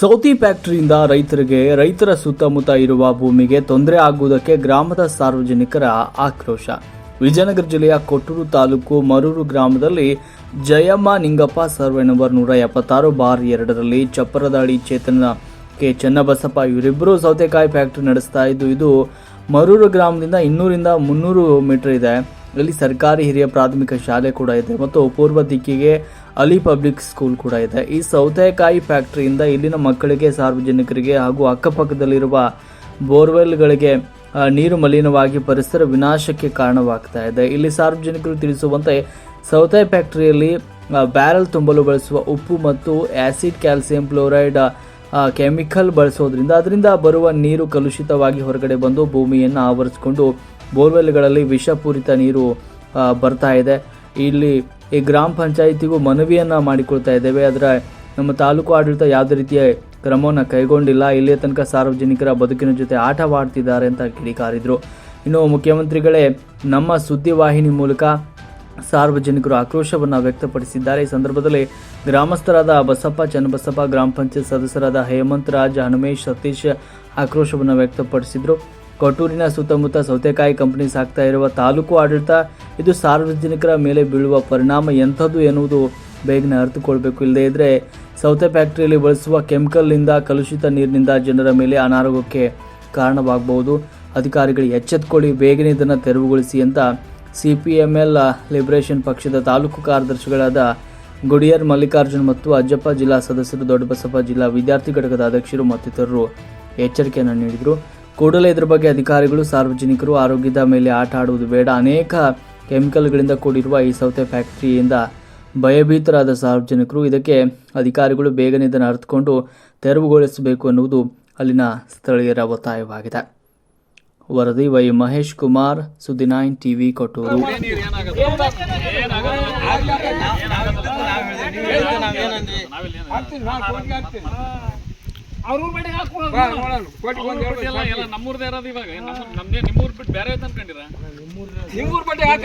ಸೌತಿ ಫ್ಯಾಕ್ಟರಿಯಿಂದ ರೈತರಿಗೆ ರೈತರ ಸುತ್ತಮುತ್ತ ಇರುವ ಭೂಮಿಗೆ ತೊಂದರೆ ಆಗುವುದಕ್ಕೆ ಗ್ರಾಮದ ಸಾರ್ವಜನಿಕರ ಆಕ್ರೋಶ. ವಿಜಯನಗರ ಜಿಲ್ಲೆಯ ಕೊಟ್ಟೂರು ತಾಲೂಕು ಮರೂರು ಗ್ರಾಮದಲ್ಲಿ ಜಯಮ್ಮ ನಿಂಗಪ್ಪ ಸರ್ವೆ ನಂಬರ್ ನೂರ ಎಪ್ಪತ್ತಾರು ಬಾರ್ ಎರಡರಲ್ಲಿ ಚಪ್ಪರದಾಳಿ ಚೇತನ ಕೆ ಚನ್ನಬಸಪ್ಪ ಇವರಿಬ್ಬರು ಸೌತೆಕಾಯಿ ಫ್ಯಾಕ್ಟರಿ ನಡೆಸ್ತಾ ಇದ್ದು, ಇದು ಮರೂರು ಗ್ರಾಮದಿಂದ ಇನ್ನೂರಿಂದ ಮುನ್ನೂರು ಮೀಟರ್ ಇದೆ. ಇಲ್ಲಿ ಸರ್ಕಾರಿ ಹಿರಿಯ ಪ್ರಾಥಮಿಕ ಶಾಲೆ ಕೂಡ ಇದೆ ಮತ್ತು ಪೂರ್ವ ದಿಕ್ಕಿಗೆ ಅಲಿ ಪಬ್ಲಿಕ್ ಸ್ಕೂಲ್ ಕೂಡ ಇದೆ. ಈ ಸೌತೆಕಾಯಿ ಫ್ಯಾಕ್ಟ್ರಿಯಿಂದ ಇಲ್ಲಿನ ಮಕ್ಕಳಿಗೆ, ಸಾರ್ವಜನಿಕರಿಗೆ ಹಾಗೂ ಅಕ್ಕಪಕ್ಕದಲ್ಲಿರುವ ಬೋರ್ವೆಲ್ಗಳಿಗೆ ನೀರು ಮಲಿನವಾಗಿ ಪರಿಸರ ವಿನಾಶಕ್ಕೆ ಕಾರಣವಾಗ್ತಾ ಇದೆ. ಇಲ್ಲಿ ಸಾರ್ವಜನಿಕರು ತಿಳಿಸುವಂತೆ ಸೌತೆ ಫ್ಯಾಕ್ಟರಿಯಲ್ಲಿ ಬ್ಯಾರಲ್ ತುಂಬಲು ಬಳಸುವ ಉಪ್ಪು ಮತ್ತು ಆಸಿಡ್, ಕ್ಯಾಲ್ಸಿಯಂ ಕ್ಲೋರೈಡ್ ಕೆಮಿಕಲ್ ಬಳಸೋದ್ರಿಂದ ಅದರಿಂದ ಬರುವ ನೀರು ಕಲುಷಿತವಾಗಿ ಹೊರಗಡೆ ಬಂದು ಭೂಮಿಯನ್ನು ಆವರಿಸಿಕೊಂಡು ಬೋರ್ವೆಲ್ಗಳಲ್ಲಿ ವಿಷಪೂರಿತ ನೀರು ಬರ್ತಾ ಇದೆ. ಇಲ್ಲಿ ಈ ಗ್ರಾಮ ಪಂಚಾಯಿತಿಗೂ ಮನವಿಯನ್ನು ಮಾಡಿಕೊಳ್ತಾ ಇದ್ದೇವೆ. ಆದರೆ ನಮ್ಮ ತಾಲೂಕು ಆಡಳಿತ ಯಾವುದೇ ರೀತಿಯ ಕ್ರಮವನ್ನು ಕೈಗೊಂಡಿಲ್ಲ. ಇಲ್ಲಿಯ ತನಕ ಸಾರ್ವಜನಿಕರ ಬದುಕಿನ ಜೊತೆ ಆಟವಾಡ್ತಿದ್ದಾರೆ ಅಂತ ಕಿಡಿಕಾರಿದರು ಇನ್ನು ಮುಖ್ಯಮಂತ್ರಿಗಳೇ, ನಮ್ಮ ಸುದ್ದಿವಾಹಿನಿ ಮೂಲಕ ಸಾರ್ವಜನಿಕರು ಆಕ್ರೋಶವನ್ನು ವ್ಯಕ್ತಪಡಿಸಿದ್ದಾರೆ. ಈ ಸಂದರ್ಭದಲ್ಲಿ ಗ್ರಾಮಸ್ಥರಾದ ಬಸಪ್ಪ, ಚನ್ನಬಸಪ್ಪ, ಗ್ರಾಮ ಪಂಚಾಯತ್ ಸದಸ್ಯರಾದ ಹೇಮಂತ್ ರಾಜ್ ಹನುಮೇಶ್, ಸತೀಶ್ ಆಕ್ರೋಶವನ್ನು ವ್ಯಕ್ತಪಡಿಸಿದರು. ಕೊಟ್ಟೂರಿನ ಸುತ್ತಮುತ್ತ ಸೌತೆಕಾಯಿ ಕಂಪನಿ ಸಾಕ್ತಾ ಇರುವ ತಾಲೂಕು ಆಡಳಿತ, ಇದು ಸಾರ್ವಜನಿಕರ ಮೇಲೆ ಬೀಳುವ ಪರಿಣಾಮ ಎಂಥದ್ದು ಎನ್ನುವುದು ಬೇಗನೆ ಅರ್ಥಕೊಳ್ಬೇಕು ಇಲ್ಲದೇ ಇದ್ದರೆ ಸೌತೆ ಫ್ಯಾಕ್ಟ್ರಿಯಲ್ಲಿ ಬಳಸುವ ಕೆಮಿಕಲ್ನಿಂದ ಕಲುಷಿತ ನೀರಿನಿಂದ ಜನರ ಮೇಲೆ ಅನಾರೋಗ್ಯಕ್ಕೆ ಕಾರಣವಾಗಬಹುದು. ಅಧಿಕಾರಿಗಳು ಎಚ್ಚೆತ್ಕೊಳ್ಳಿ, ಬೇಗನೆ ಇದನ್ನು ತೆರವುಗೊಳಿಸಿ ಅಂತ C P M L liberation ಪಕ್ಷದ ತಾಲೂಕು ಕಾರ್ಯದರ್ಶಿಗಳಾದ ಗುಡಿಯರ್ ಮಲ್ಲಿಕಾರ್ಜುನ್ ಮತ್ತು ಅಜ್ಜಪ್ಪ ಜಿಲ್ಲಾ ಸದಸ್ಯರು, ದೊಡ್ಡಬಸಪ್ಪ ಜಿಲ್ಲಾ ವಿದ್ಯಾರ್ಥಿ ಘಟಕದ ಅಧ್ಯಕ್ಷರು ಮತ್ತಿತರರು ಎಚ್ಚರಿಕೆಯನ್ನು ನೀಡಿದರು. ಕೂಡಲೇ ಇದರ ಬಗ್ಗೆ ಅಧಿಕಾರಿಗಳು ಸಾರ್ವಜನಿಕರು ಆರೋಗ್ಯದ ಮೇಲೆ ಆಟ ಆಡುವುದು ಬೇಡ. ಅನೇಕ ಕೆಮಿಕಲ್ಗಳಿಂದ ಕೂಡಿರುವ ಈ ಸೌತೆ ಫ್ಯಾಕ್ಟ್ರಿಯಿಂದ ಭಯಭೀತರಾದ ಸಾರ್ವಜನಿಕರು ಇದಕ್ಕೆ ಅಧಿಕಾರಿಗಳು ಬೇಗನೆ ಇದನ್ನು ಅರ್ಥಕೊಂಡು ತೆರವುಗೊಳಿಸಬೇಕು ಎನ್ನುವುದು ಅಲ್ಲಿನ ಸ್ಥಳೀಯರ ಒತ್ತಾಯವಾಗಿದೆ. ವರದಿ ವೈ ಮಹೇಶ್ ಕುಮಾರ್ ಸುದ್ದಿ ನೈನ್ ಟಿವಿ ಕೊಟ್ಟೂರು. ಅವ್ರ ಎಲ್ಲ ನಮ್ಮೂರ್ದೇ ಇರೋದು ಇವಾಗ. ನಮ್ಮ ನಮ್ದೇ ನಿಮ್ಮೂರ್ ಬಿಟ್ಟು ಬೇರೆ ಐತೆ ಅನ್ಕೊಂಡಿರ? ನಿಮ್ಮೂರ್ ಬಟ್ಟೆ ಹಾಕ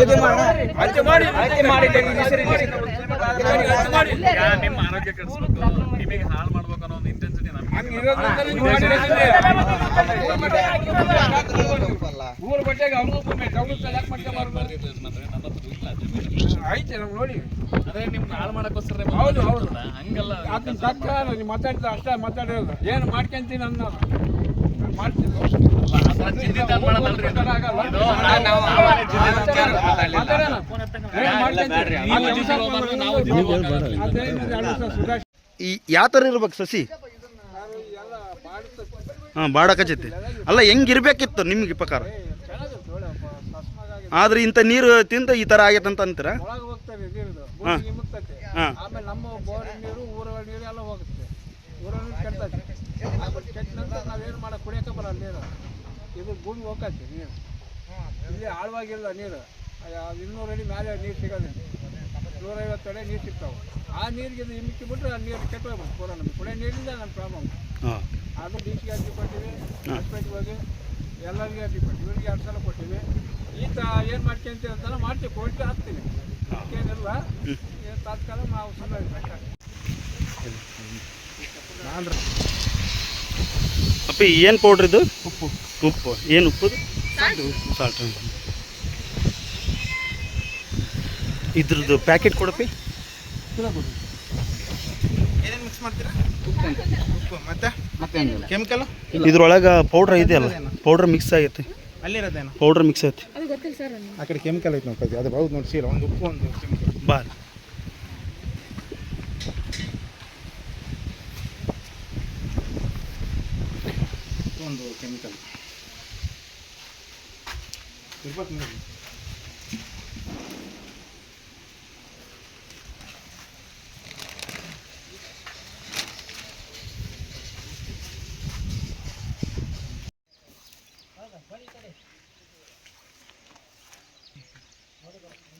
ಏನೋ ಮಾಡಿ. ಆಯ್ಕೆ ಮಾಡಿ. ಆಯ್ಕೆ ಮಾಡಿ. ನಿಮ್ಮ ಆರೋಗ್ಯ ಕೆಡಿಸ್ಬೇಕು. ನಿಮಗೆ ಹಾಳು ಮಾಡ್ಬೇಕು ಅನ್ನೋ ಒಂದು ಇಂಟೆನ್ಸಿಟಿ ನಮ್ಗೆ ಊರ್ ಬಟ್ಟೆಗೆ. ನಾವು ನೋಡಿ. ಅದೇ ನಿಮ್ಗೆ ಹಾಳು ಮಾಡಕ್ಕೋಸ್ಕರ ಹೌದು, ಹೌದು. ಹಂಗಲ್ಲ. ಅದನ್ನ ನೀವು ಮಾತಾಡಿದ ಅಷ್ಟೇ ಮಾತಾಡಿರೋದು. ಏನು ಮಾಡ್ಕೊಂತೀನಿ ಅನ್ನೋ ಈ ಯಾವ ಥರ ಇರ್ಬೇಕು ಸಸಿ? ಹಾಂ ಬಾಡಕಚೈತಿ ಅಲ್ಲ ಹೆಂಗಿರ್ಬೇಕಿತ್ತು ನಿಮಗೆ ಪ್ರಕಾರ? ಆದ್ರೆ ಇಂಥ ನೀರು ತಿಂತ ಈ ಥರ ಆಗೈತೆ ಅಂತ ಅಂತೀರಾ? ನೀರು ಹಾಂ ಕೆಟ್ಟ ನಂತರ ನಾವೇನು ಮಾಡೋ ಕುಡಿಯೋಕೆ ಬರಲ್ಲ ನೀರು. ಇದು ಭೂಮಿ ಹೋಗತ್ತೆ ನೀರು. ಇಲ್ಲಿ ಆಳವಾಗಿಲ್ಲ ನೀರು. ಇನ್ನೂರು ಅಡಿ ಮೇಲೆ ನೀರು ಸಿಗೋದಿಲ್ಲ ನೂರೈವತ್ತು ಅಡಿ ನೀರು ಸಿಗ್ತಾವೆ. ಆ ನೀರಿಗೆ ಇದು ಹಿಮ್ಮಿಕ್ಕಿ ಬಿಟ್ಟರೆ ಆ ನೀರು ಕೆಟ್ಟೋಗ್ಬೇಕು ಪೂರ ನಮಗೆ. ಕುಡಿಯೋ ನೀರಿಂದ ನನ್ನ ಪ್ರಾಬ್ಲಮ್. ಅದು ಡಿ ಸಿಗೆ ಅರ್ಜಿ ಕೊಟ್ಟಿವಿ ಹಾಸ್ಪಿಟ್ಲಿಗೆ ಹೋಗಿ ಎಲ್ಲರಿಗೆ ಅರ್ಜಿ ಕೊಟ್ಟಿವಿ ಇವರಿಗೆ ಎರಡು ಸಲ ಕೊಟ್ಟಿವಿ. ಈ ತ ಏನು ಮಾಡ್ಕೊಂತೀವಿ ಅಂತೆಲ್ಲ ಮಾಡ್ತೀವಿ ಕೊಟ್ಟು ಹಾಕ್ತೀವಿ ಏನು ತಾತ್ಕಾಲ ನಾವು ಸುಮ್ಮನೆ ಅಪ್ಪಿ ಏನು ಪೌಡ್ರ್ ಇದು? ಉಪ್ಪು. ಉಪ್ಪು. ಏನು ಉಪ್ಪು ಸಾಲ್ಟ್ ಇದ್ರದ್ದು ಪ್ಯಾಕೆಟ್ ಕೊಡಪ್ಪಿ. ಏನೇನು ಮಿಕ್ಸ್ ಮಾಡ್ತೀರಾ? ಉಪ್ಪು ಮತ್ತೆ? ಕೆಮಿಕಲ್ ಇದ್ರೊಳಗೆ ಪೌಡ್ರ್ ಇದೆಯಲ್ಲ ಪೌಡ್ರ್ ಮಿಕ್ಸ್ ಆಗೈತೆ. ಅಲ್ಲಿರೋದೇನು? ಪೌಡ್ರ್ ಮಿಕ್ಸ್ ಐತಿ ಆ ಕಡೆ ಕೆಮಿಕಲ್ ಐತೆ ನೋಡ್ಕೊಳ್ತೀವಿ ಅದು ಹೌದು ನೋಡಿ ಸೀರ ಒಂದು ಉಪ್ಪು ಒಂದು ಕೆಮಿಕಲ್ 정도 됩니다. 될것 같은데. What about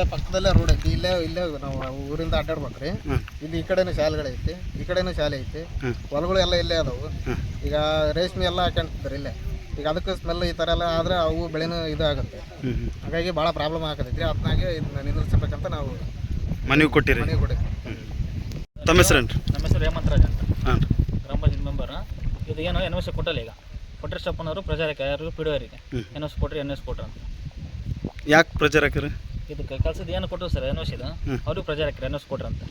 ಇಲ್ಲೇ ಪಕ್ಕದಲ್ಲೇ ರೋಡ್ ಐತಿ. ಇಲ್ಲೇ ಇಲ್ಲೇ ನಾವು ಊರಿಂದ ಅಡ್ಡಾಡ್ಬೇಕ್ರಿ. ಇಲ್ಲಿ ಈ ಕಡೆನೂ ಶಾಲೆಗಳೈತಿ ಈ ಕಡೆನೂ ಶಾಲೆ ಐತಿ. ಹೊಲಗಳು ಎಲ್ಲ ಇಲ್ಲೇ ಅದಾವು. ಈಗ ರೇಷ್ಮೆ ಎಲ್ಲ ಹಾಕೊಂತಿದ್ರು ಇಲ್ಲೇ. ಈಗ ಅದಕ್ಕೆ ಸ್ಮೆಲ್ ಈ ಥರ ಎಲ್ಲ ಆದ್ರೆ ಅವು ಬೆಳೆನೂ ಇದು ಆಗುತ್ತೆ. ಹಾಗಾಗಿ ಭಾಳ ಪ್ರಾಬ್ಲಮ್ ಆಗತೈತಿ ಅದನ್ನಾಗೆ ಇದನ್ನ ನಿಂದಿರ್ಸಬೇಕಂತ ನಾವು ಮನವಿ ಕೊಟ್ಟಿರಿ. ಮನವಿ ಕೊಡಿ ತಮ್ಮ ನಮ್ಮ ಹೆಸರು ಹೇಮಂತ್ ರಾಜ್ ಅಂತ. ಹಾಂ ಗ್ರಾಮ ಪಂಚಾಯತ್ ಮೆಂಬರ್. ಇದು ಏನೋ ಎನ್ ಎಸ್ ಕೊಟ್ಟಲ್ಲ ಈಗ. ಕೊಟ್ಟರೆ ಸ್ಟಪ್ಪನವರು ಪ್ರಚಾರಕ್ಕೆ ಯಾರು ಪಿ ಡಿ ಎನ್ ಎಸ್ ಕೊಟ್ರಿ ಎನ್ ಎಸ್ ಕೊಟ್ರು ಅಂತ. ಯಾಕೆ ಪ್ರಚಾರ ಹಾಕಿರಿ ಇದಕ್ಕೆ ಕೆಲಸದ ಏನು ಕೊಟ್ಟರು ಸರ್ ಎನ್ ಇದು ಅವ್ರಿಗೆ ಪ್ರಜಾರಕ್ಕೆ ಎನ್ ಎಸ್ ಕೊಟ್ರು ಅಂತ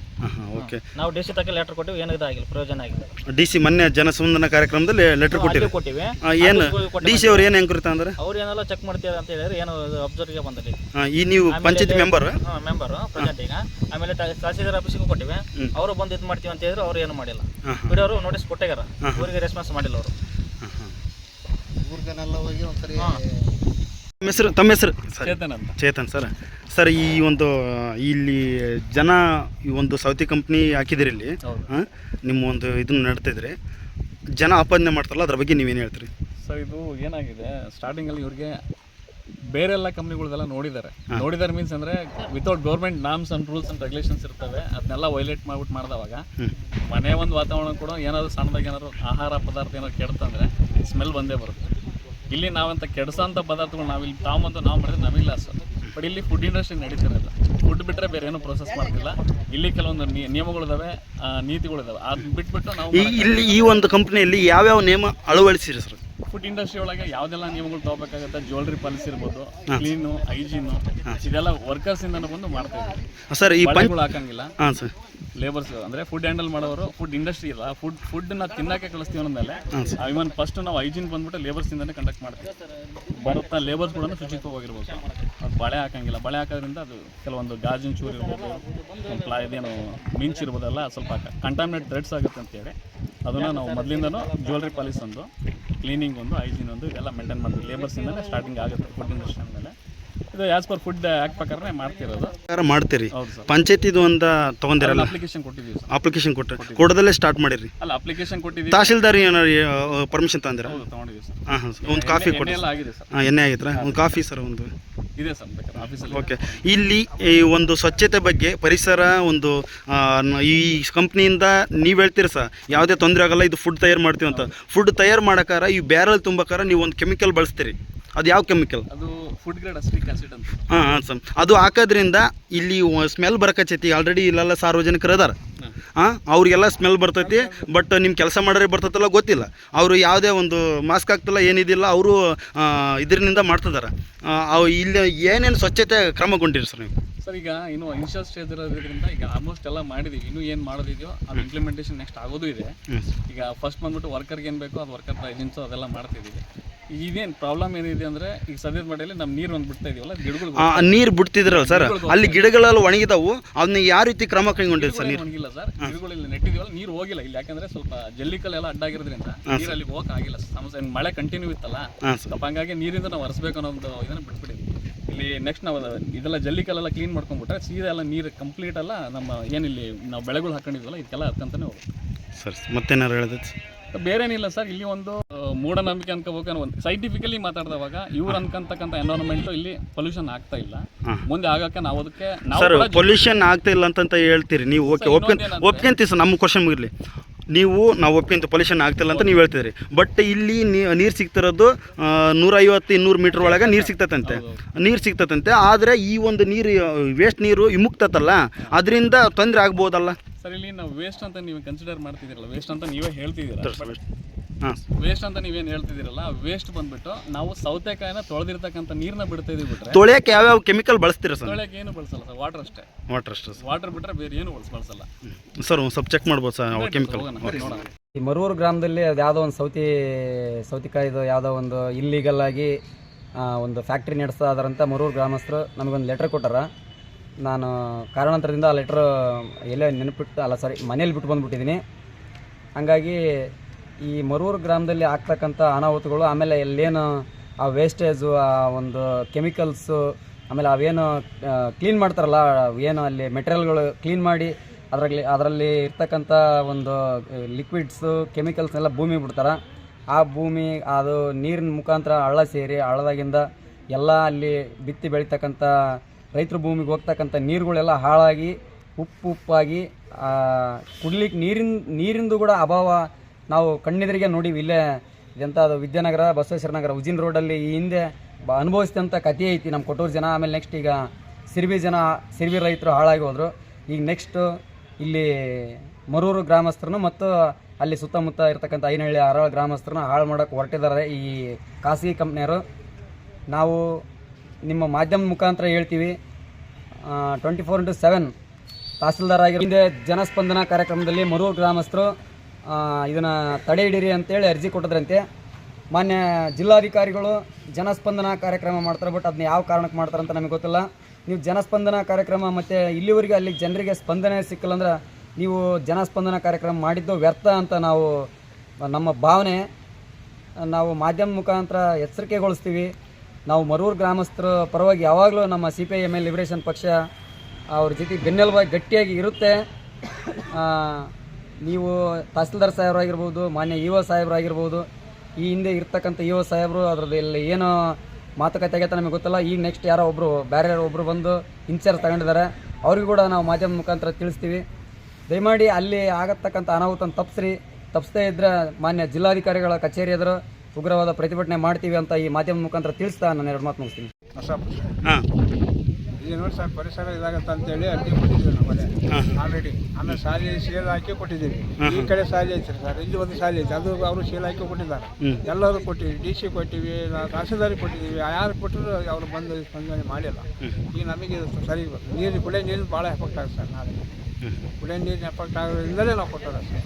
ಓಕೆ ನಾವು ಡಿ ಸಿ ತಕ್ಕ ಲೆಟರ್ ಕೊಟ್ಟಿವಿ ಏನು ಇದಾಗಿಲ್ಲ ಪ್ರಯೋಜನ ಆಗಿಲ್ಲ. ಡಿ ಸಿ ಮೊನ್ನೆ ಜನಸಂಬಂಧನ ಕಾರ್ಯಕ್ರಮದಲ್ಲಿ ಲೆಟರ್ ಕೊಟ್ಟಿವಿ. ಕೊಟ್ಟಿವಿ ಏನು? ಡಿ ಸಿ ಅವ್ರು ಏನು ಹೆಂಗೆ ಅಂದ್ರೆ? ಅವ್ರು ಏನೆಲ್ಲ ಚೆಕ್ ಮಾಡ್ತೀರ ಅಂತ ಹೇಳಿದ್ರೆ ಏನು ಅಬ್ಸರ್ವ್ಗೆ ಬಂದಲ್ಲಿ ಹಾಂ ಈ ನೀವು ಪಂಚಾಯಿತಿ ಮೆಂಬರ್ ಮೆಂಬರ್ ಪ್ರೆಸೆಂಟ್ ಈಗ. ಆಮೇಲೆ ತಹಸೀಲ್ದಾರ್ ಆಫೀಸಿಗೂ ಕೊಟ್ಟಿವಿ. ಅವರು ಬಂದು ಇದು ಮಾಡ್ತೀವಿ ಅಂತ ಹೇಳಿದ್ರು ಅವ್ರು ಏನು ಮಾಡಿಲ್ಲ. ಬಿಡೋರು ಅವರು ನೋಟಿಸ್ ಕೊಟ್ಟಾರ ಊರಿಗೆ ರೆಸ್ಪಾನ್ಸ್ ಮಾಡಿಲ್ಲ ಅವರು. ಊರಿಗೆಲ್ಲ ಹೋಗಿ ಒಂದ್ಸರಿ ತಮ್ಮ ಹೆಸರು ತಮ್ಮ ಹೆಸರು ಸರಿ ಚೇತನ್ ಅಂತ. ಚೇತನ್ ಸರ್. ಸರ್ ಈ ಒಂದು ಇಲ್ಲಿ ಜನ ಈ ಒಂದು ಸೌತಿ ಕಂಪ್ನಿ ಹಾಕಿದಿರಿ ಇಲ್ಲಿ. ಹಾಂ? ನಿಮ್ಮ ಒಂದು ಇದನ್ನ ನಡ್ತಿದ್ರೆ ಜನ ಆಪಾದನೆ ಮಾಡ್ತಾರಲ್ಲ ಅದ್ರ ಬಗ್ಗೆ ನೀವೇನು ಹೇಳ್ತೀರಿ? ಸರ್ ಇದು ಏನಾಗಿದೆ ಸ್ಟಾರ್ಟಿಂಗಲ್ಲಿ ಇವ್ರಿಗೆ ಬೇರೆ ಎಲ್ಲ ಕಂಪ್ನಿಗಳ್ದೆಲ್ಲ ನೋಡಿದ್ದಾರೆ. ನೋಡಿದ್ದಾರೆ ಮೀನ್ಸ್ ಅಂದರೆ without government norms and rules and regulations ಇರ್ತವೆ ಅದನ್ನೆಲ್ಲ ವೈಲೇಟ್ ಮಾಡ್ಬಿಟ್ಟು ಮಾಡಿದವಾಗ ಮನೆ ಒಂದು ವಾತಾವರಣ ಕೂಡ ಏನಾದರೂ ಸಣ್ಣದಾಗ ಏನಾದ್ರು ಆಹಾರ ಪದಾರ್ಥ ಏನಾದ್ರು ಕೆಡ್ತಂದ್ರೆ ಸ್ಮೆಲ್ ಬಂದೇ ಬರುತ್ತೆ. ಇಲ್ಲಿ ನಾವಂತ ಕೆಡ್ಸೋಂಥ ಪದಾರ್ಥಗಳು ನಾವಿಲ್ಲಿ ತಾವಂತೂ ನಾವು ಮಾಡಿದ್ರೆ ನಮಗೆ ಲಾಸ್ ಬಟ್ ಇಲ್ಲಿ ಫುಡ್ ಇಂಡಸ್ಟ್ರಿ ನಡೀತಿರಲ್ಲ ಫುಡ್ ಬಿಟ್ಟರೆ ಬೇರೆ ಏನೂ ಪ್ರೊಸೆಸ್ ಮಾಡ್ತಿಲ್ಲ. ಇಲ್ಲಿ ಕೆಲವೊಂದು ನಿಯಮಗಳಿದಾವೆ ನೀತಿಗಳಿದಾವೆ ಅದು ಬಿಟ್ಬಿಟ್ಟು ನಾವು ಇಲ್ಲಿ ಈ ಒಂದು ಕಂಪ್ನಿಯಲ್ಲಿ ಯಾವ್ಯಾವ ನಿಯಮ ಅಳವಡಿಸಿರಿ ಸರ್? ಫುಡ್ ಇಂಡಸ್ಟ್ರಿ ಒಳಗೆ ಯಾವ್ದೆಲ್ಲ ನಿಯಮಗಳು ತಗೋಬೇಕಾಗುತ್ತೆ? ಜ್ಯುವೆಲ್ರಿ ಪಾಲಿಸಿ ಇರ್ಬೋದು ಕ್ಲೀನು ಹೈಜೀನು ಇದೆಲ್ಲ ವರ್ಕರ್ಸ್ ಇಂದ ಬಂದು ಮಾಡ್ತಾ ಇದ್ದೀವಿ ಸರ್ ಈ ಹಾಕಂಗಿಲ್ಲ. ಹಾಂ ಸರ್. ಲೇಬರ್ಸ್ ಅಂದ್ರೆ ಫುಡ್ ಹ್ಯಾಂಡಲ್ ಮಾಡೋರು ಫುಡ್ ಇಂಡಸ್ಟ್ರಿ ಇಲ್ಲ ಫುಡ್ ಫುಡ್ನ ತಿನ್ನಕ್ಕೆ ಕಳಿಸ್ತೀವಿ ಅಂದಮೇಲೆ ಇವನ್ ಫಸ್ಟ್ ನಾವು ಹೈಜೀನ್ ಬಂದ್ಬಿಟ್ಟು ಲೇಬರ್ಸ್ ಇಂದಾನೆ ಕಂಡಕ್ಟ್ ಮಾಡ್ತೀವಿ. ಬರುತ್ತಾ ಲೇಬರ್ಸ್ ಕೂಡ ಶುಚಿತ್ವವಾಗಿರ್ಬೇಕು ಅದು ಬಳೆ ಹಾಕಂಗಿಲ್ಲ. ಬಳೆ ಹಾಕೋದ್ರಿಂದ ಅದು ಕೆಲವೊಂದು ಗಾಜಿನ ಚೂರು ಇರ್ಬೋದು ಪ್ಲಾ ಇದೇನು ಮಿಂಚ್ ಇರ್ಬೋದಲ್ಲ ಸ್ವಲ್ಪ ಕಂಟಾಮಿನೇಟ್ ಥ್ರೆಡ್ಸ್ ಆಗುತ್ತೆ ಅಂತೇಳಿ. ಅದನ್ನ ನಾವು ಮೊದಲಿಂದನೂ ಜ್ಯುವೆಲ್ರಿ ಪಾಲಿಸ್ ಒಂದು ಕ್ಲೀನಿಂಗ್ ಒಂದು ಹೈಜೀನ್ ಒಂದು ಇದೆಲ್ಲ ಮೇಂಟೈನ್ ಮಾಡ್ತೀವಿ ಲೇಬರ್ಸಿಂದಲೇ ಸ್ಟಾರ್ಟಿಂಗ್ ಆಗುತ್ತೆ ಫುಡ್ ಇಂಡಸ್ಟ್ರಿ ಅಂದಮೇಲೆ ಇದು ಪರ್ ಫುಡ್ ಮಾಡ್ತಿರೋದು. ಮಾಡ್ತೀರಿ. ಹೌದು ಸರ್. ಪಂಚಾಯತಿದು ಅಂತ ತೊಗೊಂಡಿರಲ್ಲ ಅಪ್ಲಿಕೇಶನ್ ಕೊಟ್ಟಿದ್ದೀವಿ ಸರ್. ಅಪ್ಲಿಕೇಶನ್ ಕೊಟ್ಟರೆ ಕೊಡದಲ್ಲೇ ಸ್ಟಾರ್ಟ್ ಮಾಡಿರಿ. ಅಲ್ಲ ಅಪ್ಲಿಕೇಶನ್ ಕೊಟ್ಟಿದ್ದೀವಿ. ಏನಾರು ಪರ್ಮಿಷನ್ ತಂದಿರ? ಹೌದು ತಗೊಂಡಿದ್ದೀವಿ ಸರ್. ಹಾಂ ಹಾಂ ಒಂದು ಕಾಫಿ ಕೊಡಿ ಎಲ್ಲ ಆಗಿದೆ ಸರ್. ಹಾಂ ಎಣ್ಣೆ ಆಗಿತ್ರಾ? ಒಂದು ಕಾಫಿ ಸರ್ ಒಂದು. ಇದೆ ಸರ್ ಬೇಕಾದ್ರೆ ಆಫೀಸಲ್ಲಿ ಓಕೆ. ಇಲ್ಲಿ ಈ ಒಂದು ಸ್ವಚ್ಛತೆ ಬಗ್ಗೆ ಪರಿಸರ ಒಂದು ಆ, ನ- ಈ ಕಂಪ್ನಿಯಿಂದ ನೀವು ಹೇಳ್ತೀರಿ ಸರ್? ಯಾವುದೇ ತೊಂದರೆ ಆಗಲ್ಲ ಇದು ಫುಡ್ ತಯಾರು ಮಾಡ್ತೀವಿ ಅಂತ. ಫುಡ್ ತಯಾರು ಮಾಡಕ್ಕಾರ ಈ ಬ್ಯಾರಲ್ ತುಂಬಕಾರ ನೀವು ಒಂದು ಕೆಮಿಕಲ್ ಬಳಸ್ತೀರಿ. ಅದು ಯಾವ ಕೆಮಿಕಲ್ ಅದು ಫುಡ್ ಗ್ರೇಡ್ ಅಸ್ಟಿಕ್ ಆಸಿಡ್ ಅಂತ. ಹಾಂ ಹಾಂ ಸರ್ ಅದು ಹಾಕೋದ್ರಿಂದ ಇಲ್ಲಿ ಸ್ಮೆಲ್ ಬರಕತ್ತೈತಿ. ಆಲ್ರೆಡಿ ಇಲ್ಲೆಲ್ಲ ಸಾರ್ವಜನಿಕರು ಅದಾರ. ಹಾಂ. ಅವ್ರಿಗೆಲ್ಲ ಸ್ಮೆಲ್ ಬರ್ತೈತಿ ಬಟ್ ನಿಮ್ಮ ಕೆಲಸ ಮಾಡೋರಿಗೆ ಬರ್ತೈತಲ್ಲ ಗೊತ್ತಿಲ್ಲ. ಅವರು ಯಾವುದೇ ಒಂದು ಮಾಸ್ಕ್ ಹಾಕ್ತಲ್ಲ ಏನಿದಿಲ್ಲ ಅವರು ಇದರಿಂದ ಮಾಡ್ತಿದ್ದಾರೆ ಅವು ಇಲ್ಲಿ ಏನೇನು ಸ್ವಚ್ಛತೆ ಕ್ರಮಗೊಂಡಿರಿ ಸರ್ ನೀವು? ಸರ್ ಈಗ ಇನ್ನು ಇನಿಷಿಯಲ್ ಸ್ಟೇಜ್ ಇರೋದ್ರಿಂದ ಈಗ ಆಲ್ಮೋಸ್ಟ್ ಎಲ್ಲ ಮಾಡಿದೀವಿ. ಇನ್ನೂ ಏನು ಮಾಡೋದಿದೆಯೋ ಅದು ಇಂಪ್ಲಿಮೆಂಟೇಷನ್ ನೆಕ್ಸ್ಟ್ ಆಗೋದು ಇದೆ. ಈಗ ಫಸ್ಟ್ ಬಂದ್ಬಿಟ್ಟು ವರ್ಕರ್ಗೆ ಏನು ಬೇಕೋ ಅದು ವರ್ಕರ್ ಏಜೆನ್ಸು ಅದೆಲ್ಲ ಮಾಡ್ತಿದ್ದೀವಿ ಇದೇನು ಪ್ರಾಬ್ಲಮ್ ಏನಿದೆ ಅಂದ್ರೆ ಈಗ ಸದ್ಯದ ಮಟ್ಟಲ್ಲಿ ನಮ್ಮ ನೀರು ಒಂದು ಬಿಡ್ತಾ ಇದೀವಲ್ಲ ಗಿಡಗಳು ನೀರು ಬಿಡ್ತಿದ್ರಲ್ಲ ಸರ್? ಅಲ್ಲಿ ಗಿಡಗಳೆಲ್ಲ ಒಣಗಿದಾವು ಅದನ್ನ ಯಾವ ರೀತಿ ಕ್ರಮ ಕೈಗೊಂಡಿಲ್ಲ ಸರ್ ನೀರು? ಒಣಗಿಲ್ಲ ಸರ್. ಗಿಡಗಳು ಇಲ್ಲಿ ನೆಟ್ಟಿದೀವಲ್ಲ ನೀರು ಹೋಗಿಲ್ಲ. ಇಲ್ಲಿ ಯಾಕಂದ್ರೆ ಸ್ವಲ್ಪ ಜಲ್ಲಿಕಲ್ಲೆಲ್ಲ ಅಡ್ಡಾಗಿರೋದ್ರಿಂದ ನೀರಲ್ಲಿ ಹೋಗಕ್ ಆಗಿಲ್ಲ. ಸಮಸ್ಯೆ ಮಳೆ ಕಂಟಿನ್ಯೂ ಇತ್ತಲ್ಲ ಸ್ವಲ್ಪ ಹಂಗಾಗಿ ನೀರಿಂದ ನಾವು ಹರಿಸ್ಬೇಕು ಅನ್ನೋ ಒಂದು ಇದನ್ನ ಬಿಟ್ಬಿಟ್ಟಿದ್ವಿ. ಇಲ್ಲಿ ನೆಕ್ಸ್ಟ್ ನಾವು ಇದೆಲ್ಲ ಜಲ್ಲಿಕಲ್ಲೆಲ್ಲ ಕ್ಲೀನ್ ಮಾಡ್ಕೊಂಡ್ಬಿಟ್ರೆ ಸೀದಾ ಎಲ್ಲ ನೀರು ಕಂಪ್ಲೀಟ್ ಅಲ್ಲ ನಮ್ಮ ಏನಿಲ್ಲಿ ನಾವು ಬೆಳೆಗಳು ಹಾಕೊಂಡಿದ್ವಲ್ಲ ಇದಕ್ಕೆಲ್ಲ ಹತ್ತಂತಾನೆ ಹೋಗುತ್ತೆ. ಸರ್ ಮತ್ತೇನಾರು ಹೇಳಿದ್ರೆ ಬೇರೆ ಏನಿಲ್ಲ ಸರ್ ಇಲ್ಲಿ ಒಂದು ಮೂಢನಂಬಿಕೆ ಅನ್ಕೋಬೇಕು ಒಂದು ಸೈಂಟಿಫಿಕಲಿ ಮಾತಾಡಿದವಾಗ ಇವ್ರು ಅನ್ಕಂತಕ್ಕಂಥ ಎನ್ವೈರನ್ಮೆಂಟ್ ಇಲ್ಲಿ ಪೊಲ್ಯೂಷನ್ ಆಗ್ತಾ ಇಲ್ಲ. ಮುಂದೆ ಆಗಕ್ಕೆ ನಾವು ಅದಕ್ಕೆ ನಾವು ಸರ್ ಪೊಲ್ಯೂಷನ್ ಆಗ್ತಾ ಇಲ್ಲ ಅಂತ ಹೇಳ್ತೀರಿ ನೀವು. ಓಕೆ ಒಪ್ಕೊಂತ ಒಪ್ಕೊಂತೀವಿ ಸರ್ ನಮ್ಮ ಕ್ವಶನ್ ಮುಗಿರ್ಲಿ. ನೀವು ನಾವು ಒಪ್ಪಿಂತ ಪೊಲ್ಯೂಷನ್ ಆಗ್ತಿಲ್ಲ ಅಂತ ನೀವು ಹೇಳ್ತಿದ್ರಿ. ಬಟ್ ಇಲ್ಲಿ ನೀರು ಸಿಗ್ತಿರೋದು ನೂರೈವತ್ತು ಇನ್ನೂರು ಮೀಟರ್ ಒಳಗೆ ನೀರು ಸಿಗ್ತತಂತೆ. ನೀರು ಸಿಗ್ತತಂತೆ. ಆದರೆ ಈ ಒಂದು ನೀರು ವೇಸ್ಟ್ ನೀರು ಇಮುಕ್ತತಲ್ಲ ಅದರಿಂದ ತೊಂದರೆ ಆಗ್ಬೋದಲ್ಲ? ಸರ್ ಇಲ್ಲಿ ನಾವು ವೇಸ್ಟ್ ಅಂತ ನೀವು ಕನ್ಸಿಡರ್ ಮಾಡ್ತಿದ್ದೀರಲ್ಲ ವೇಸ್ಟ್ ಅಂತ ನೀವೇ ಹೇಳ್ತಿದ್ದೀರಾ? ವೇಸ್ಟ್ ಅಂತ ನೀವೇನು ಹೇಳ್ತಿದ್ದೀರಲ್ಲ ವೇಸ್ಟ್ ಬಂದ್ಬಿಟ್ಟು ನಾವು ಸೌತೆಕಾಯಿನ ತೊಳೆದಿರ್ತಕ್ಕಂಥ ನೀರನ್ನ ಬಿಡ್ತಾ ಇದೀವಿ ಬಿಟ್ರೆ ತೊಳೆಯಕ್ಕೆ ಯಾವ್ಯಾವ ಕೆಮಿಕಲ್ ಬಳಸ್ತೀರ ಸರ್? ತೊಳೆಯಕ್ಕೆ ಏನು ಬಳಸಲ್ಲ ಸರ್ ವಾಟರ್ ಅಷ್ಟೇ. ವಾಟರ್ ಅಷ್ಟೇ ಸರ್. ವಾಟರ್ ಬಿಟ್ರೆ ಬೇರೆ ಏನು ಬಳಸ್ ಬಳಸಲ್ಲ. ಸರ್ ಒಂದು ಸ್ವಲ್ಪ ಚೆಕ್ ಮಾಡ್ಬೋದು ಸರ್ ಕೆಮಿಕಲ್ ನೋಡೋಣ. ಈ ಮರೂರು ಗ್ರಾಮದಲ್ಲಿ ಅದು ಯಾವುದೋ ಒಂದು ಸೌತಿ ಸೌತಿಕಾಯಿದು ಯಾವುದೋ ಒಂದು ಇಲ್ಲಿಗಲ್ ಆಗಿ ಒಂದು ಫ್ಯಾಕ್ಟ್ರಿ ನಡೆಸ್ತಾ ಇದಾರಂತ ಮರೂರು ಗ್ರಾಮಸ್ಥರು ನಮಗೊಂದು ಲೆಟ್ರ್ ಕೊಟ್ಟಾರ. ನಾನು ಕಾರಣಾಂತರದಿಂದ ಆ ಲೆಟ್ರ್ ಎಲ್ಲೇ ನೆನಪಿಟ್ಟು ಅಲ್ಲ ಸಾರಿ ಮನೇಲಿ ಬಿಟ್ಟು ಬಂದುಬಿಟ್ಟಿದ್ದೀನಿ ಹಂಗಾಗಿ ಈ ಮರೂರು ಗ್ರಾಮದಲ್ಲಿ ಆಗ್ತಕ್ಕಂಥ ಅನಾಹುತಗಳು, ಆಮೇಲೆ ಎಲ್ಲೇನು ಆ ವೇಸ್ಟೇಜು ಆ ಒಂದು ಕೆಮಿಕಲ್ಸು ಆಮೇಲೆ ಅವೇನು ಕ್ಲೀನ್ ಮಾಡ್ತಾರಲ್ಲ, ಏನು ಅಲ್ಲಿ ಮೆಟೀರಿಯಲ್ಗಳು ಕ್ಲೀನ್ ಮಾಡಿ ಅದರಲ್ಲಿ ಅದರಲ್ಲಿ ಇರ್ತಕ್ಕಂಥ ಒಂದು ಲಿಕ್ವಿಡ್ಸು ಕೆಮಿಕಲ್ಸ್ನೆಲ್ಲ ಭೂಮಿ ಬಿಡ್ತಾರೆ. ಆ ಭೂಮಿ, ಅದು ನೀರಿನ ಮುಖಾಂತರ ಹಳ್ಳ ಸೇರಿ ಹಳ್ಳದಾಗಿಂದ ಎಲ್ಲ ಅಲ್ಲಿ ಬಿತ್ತಿ ಬೆಳೀತಕ್ಕಂಥ ರೈತರ ಭೂಮಿಗೆ ಹೋಗ್ತಕ್ಕಂಥ ನೀರುಗಳೆಲ್ಲ ಹಾಳಾಗಿ, ಉಪ್ಪು ಉಪ್ಪಾಗಿ ಕುಡ್ಲಿಕ್ಕೆ ನೀರಿನ, ನೀರಿಂದು ಕೂಡ ಅಭಾವ ನಾವು ಕಣ್ಣೆದುರಿಗೆ ನೋಡೀವಿ ಇಲ್ಲೇ ಇದೆಂಥ ಅದು ವಿದ್ಯಾನಗರ, ಬಸವೇಶ್ವರ ನಗರ, ಉಜಿನ್ ರೋಡಲ್ಲಿ ಈ ಹಿಂದೆ ಬ ಅನುಭವಿಸಿದಂಥ ಕಥೆ ಐತಿ ನಮ್ಮ ಕೊಟ್ಟೂರು ಜನ. ಆಮೇಲೆ ನೆಕ್ಸ್ಟ್ ಈಗ ಸಿರ್ಬಿ ಜನ, ಸಿರ್ಬಿ ರೈತರು ಹಾಳಾಗಿ ಹೋದರು. ಈಗ ನೆಕ್ಸ್ಟು ಇಲ್ಲಿ ಮರೂರು ಗ್ರಾಮಸ್ಥರನ್ನು ಮತ್ತು ಅಲ್ಲಿ ಸುತ್ತಮುತ್ತ ಇರ್ತಕ್ಕಂಥ ಐನಹಳ್ಳಿ ಅರಳ ಗ್ರಾಮಸ್ಥರನ್ನ ಹಾಳು ಮಾಡೋಕ್ಕೆ ಹೊರಟಿದ್ದಾರೆ ಈ ಖಾಸಗಿ ಕಂಪ್ನಿಯವರು. ನಾವು ನಿಮ್ಮ ಮಾಧ್ಯಮದ ಮುಖಾಂತರ ಹೇಳ್ತೀವಿ twenty four into seven tahsildar ಆಗಿರೋ ಹಿಂದೆ ಜನಸ್ಪಂದನ ಕಾರ್ಯಕ್ರಮದಲ್ಲಿ ಮರೂರು ಗ್ರಾಮಸ್ಥರು ಇದನ್ನು ತಡೆ ಹಿಡೀರಿ ಅಂತೇಳಿ ಅರ್ಜಿ ಕೊಟ್ಟಿದ್ರಂತೆ. ಮಾನ್ಯ ಜಿಲ್ಲಾಧಿಕಾರಿಗಳು ಜನಸ್ಪಂದನ ಕಾರ್ಯಕ್ರಮ ಮಾಡ್ತಾರೆ, ಬಟ್ ಅದನ್ನ ಯಾವ ಕಾರಣಕ್ಕೆ ಮಾಡ್ತಾರೆ ಅಂತ ನಮಗೆ ಗೊತ್ತಿಲ್ಲ. ನೀವು ಜನಸ್ಪಂದನ ಕಾರ್ಯಕ್ರಮ ಮತ್ತು ಇಲ್ಲಿವರೆಗೆ ಅಲ್ಲಿ ಜನರಿಗೆ ಸ್ಪಂದನೆ ಸಿಕ್ಕಿಲ್ಲ ಅಂದ್ರೆ ನೀವು ಜನಸ್ಪಂದನ ಕಾರ್ಯಕ್ರಮ ಮಾಡಿದ್ದು ವ್ಯರ್ಥ ಅಂತ ನಾವು, ನಮ್ಮ ಭಾವನೆ. ನಾವು ಮಾಧ್ಯಮ ಮುಖಾಂತರ ಎಚ್ಚರಿಕೆಗೊಳಿಸ್ತೀವಿ. ನಾವು ಮರೂರು ಗ್ರಾಮಸ್ಥರ ಪರವಾಗಿ ಯಾವಾಗಲೂ ನಮ್ಮ C P I M L liberation ಪಕ್ಷ ಅವ್ರ ಜೊತೆ ಬೆನ್ನೆಲುಬಾಗಿ ಗಟ್ಟಿಯಾಗಿ ಇರುತ್ತೆ. ನೀವು ತಹಸೀಲ್ದಾರ್ ಸಾಹೇಬರಾಗಿರ್ಬೋದು ಮಾನ್ಯ ಇ ಒ ಸಾಹೇಬರಾಗಿರ್ಬೋದು ಈ ಹಿಂದೆ ಇರ್ತಕ್ಕಂಥ ಇ ಒ ಸಾಹೇಬರು ಅದರಲ್ಲಿ ಏನು ಮಾತುಕತೆ ಆಗೈತೆ ನಮಗೆ ಗೊತ್ತಿಲ್ಲ ಈಗ ನೆಕ್ಸ್ಟ್ ಯಾರೋ ಒಬ್ಬರು ಬೇರೆ ಒಬ್ಬರು ಬಂದು ಇನ್ಚಾರ್ಜ್ ತಗೊಂಡಿದ್ದಾರೆ. ಅವ್ರಿಗೂ ಕೂಡ ನಾವು ಮಾಧ್ಯಮ ಮುಖಾಂತರ ತಿಳಿಸ್ತೀವಿ. ದಯಮಾಡಿ ಅಲ್ಲಿ ಆಗತಕ್ಕಂಥ ಅನಾಹುತನ ತಪ್ಪಿಸ್ರಿ ತಪ್ಪಿಸದೇ ಇದ್ದರೆ ಮಾನ್ಯ ಜಿಲ್ಲಾಧಿಕಾರಿಗಳ ಕಚೇರಿ ಎದುರು ಉಗ್ರವಾದ ಪ್ರತಿಭಟನೆ ಮಾಡ್ತೀವಿ ಅಂತ ಈ ಮಾಧ್ಯಮ ಮುಖಾಂತರ ತಿಳಿಸ್ತಾ ನಾನು ಎರಡು ಮಾತು ಮುಗಿಸ್ತೀನಿ. ಈಗ ನೋಡಿ ಸರ್ ಪರಿಸರ ಇದಾಗತ್ತೆ ಅಂತೇಳಿ ಅರ್ಜಿ ಕೊಟ್ಟಿದ್ದೀವಿ ಅಲ್ಲೇ ಆಲ್ರೆಡಿ ಆಮೇಲೆ ಶಾಲೆ ಶೀಲ ಹಾಕಿ ಕೊಟ್ಟಿದ್ದೀವಿ. ಈ ಕಡೆ ಶಾಲೆ ಐತೆ ಸರ್. ಇಲ್ಲಿ ಒಂದು ಶಾಲೆ ಐತೆ. ಅದು ಅವರು ಶೀಲ ಹಾಕಿ ಕೊಟ್ಟಿದ್ದಾರೆ. ಎಲ್ಲರೂ ಕೊಟ್ಟಿವಿ ಡಿ ಸಿ ಕೊಟ್ಟಿವಿ ತಹಸೀಲ್ದಾರಿ ಕೊಟ್ಟಿದ್ದೀವಿ. ಯಾರು ಕೊಟ್ಟರು ಅವರು ಬಂದು ಸ್ಪಂದನೆ ಮಾಡಿಲ್ಲ. ಈಗ ನಮಗೆ ಸರಿ ನೀರು ಕುಡಿಯೋ ನೀರು ಭಾಳ ಎಫೆಕ್ಟ್ ಆಗುತ್ತೆ ಸರ್ ನಾಳೆ. ಕುಡಿಯೋ ನೀರಿನ ಎಫೆಕ್ಟ್ ಆಗೋದ್ರಿಂದಲೇ ನಾವು ಕೊಟ್ಟೋದು ಸರ್.